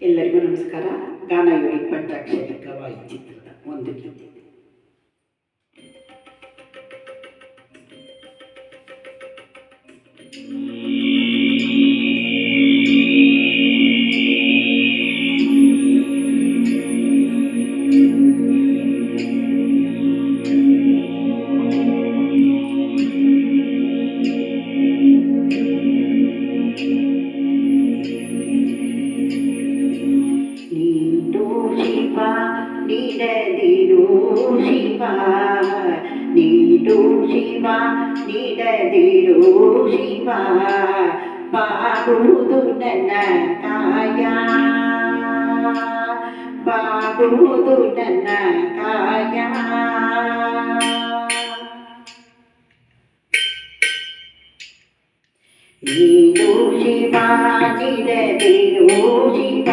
ಎಲ್ಲರಿಗೂ ನಮಸ್ಕಾರ ಗಾನ ಯೂನಿಟ್ ಪಂಚಾಕ್ಷರಿ ಗವಾಯಿ ಚಿತ್ರದ ಒಂದು ಗೀತೆ ನೀಡು శివ నిడదిరు శివ. బాగుదు నన్న కాయ బాగుదు నన్న కాయ నీరు శివ నిడదిరు శివ.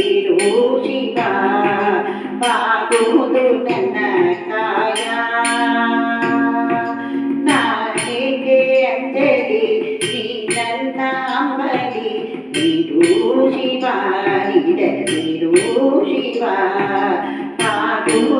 విరూషిక పాకుదు నన్నకాయ నాటికే అంజలి శ్రీ నన్నాంబలి విరూషివ నిడ విరూషివ పాకుదు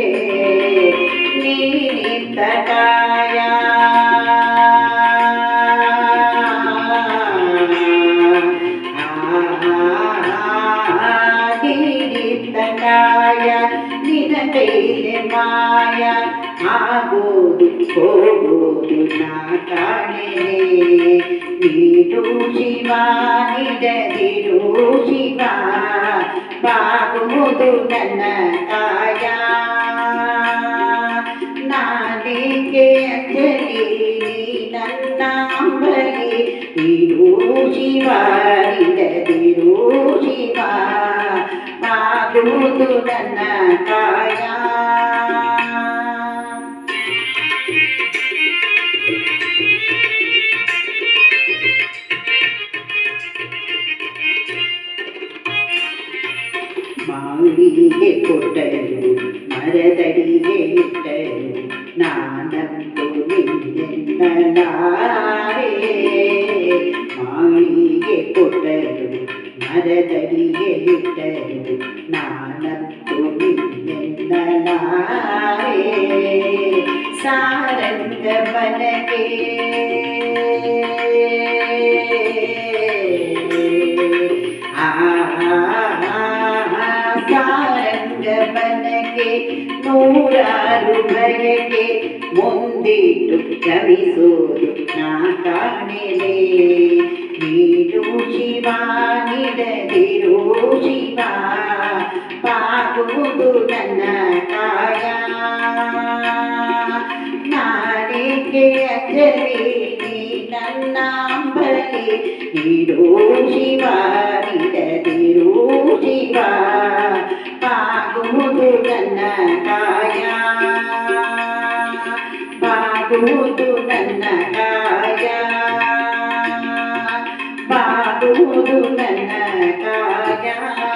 ಮಾಯ ಆಗೋದು ಹೋಗೋದು ನಾ ಕಾಣೆನೆ ನೀಡು ಶಿವ ನಿಡದಿರು ಶಿವ ಬಾಗುವುದು ನನ್ನ ಕಾಯ ನಾನೇಕೆ ಅಂಜಲಿ ನೀ ನನ್ನ ಅಂಬಲಿ ನೀಡು ಶಿವ ನಿಡದಿರು ಶಿವ ಬಾಗುವುದು ನನ್ನ ಕಾಯ ಮಾವಿಗೆ ಕೊಟ್ಟರು ಮರದಡಿಗೆ ಇಟ್ಟರು ನಾನಂತೂ ನಿನ್ನೆನ್ನಲಾರೆ ಮಾವಿಗೆ ಕೊಟ್ಟರು ಮರದಡಿಗೆ ಇಟ್ಟರು ನಾನಂತೂ ನಿನ್ನೆನ್ನಲಾರೆ ಸಾರಂಗ ಬನಗೆ ನೂರಾರು ಬಯಕೆ ಮುಂದಿಟ್ಟು ಶ್ರಮಿಸೋದು ನಾ ಕಾಣೆಲೆ ನೀಡು ಶಿವ ನೀಡದಿರು ಶಿವ ಬಾಗುವುದು ನನ್ನ ಕಾಯ ನಾನೇಕೆ ಅಂಜಲಿ ನೀ ನನ್ನ ಅಂಬಲಿ ನೀಡು ಶಿವ ನೀಡದಿರು ಶಿವ కాయా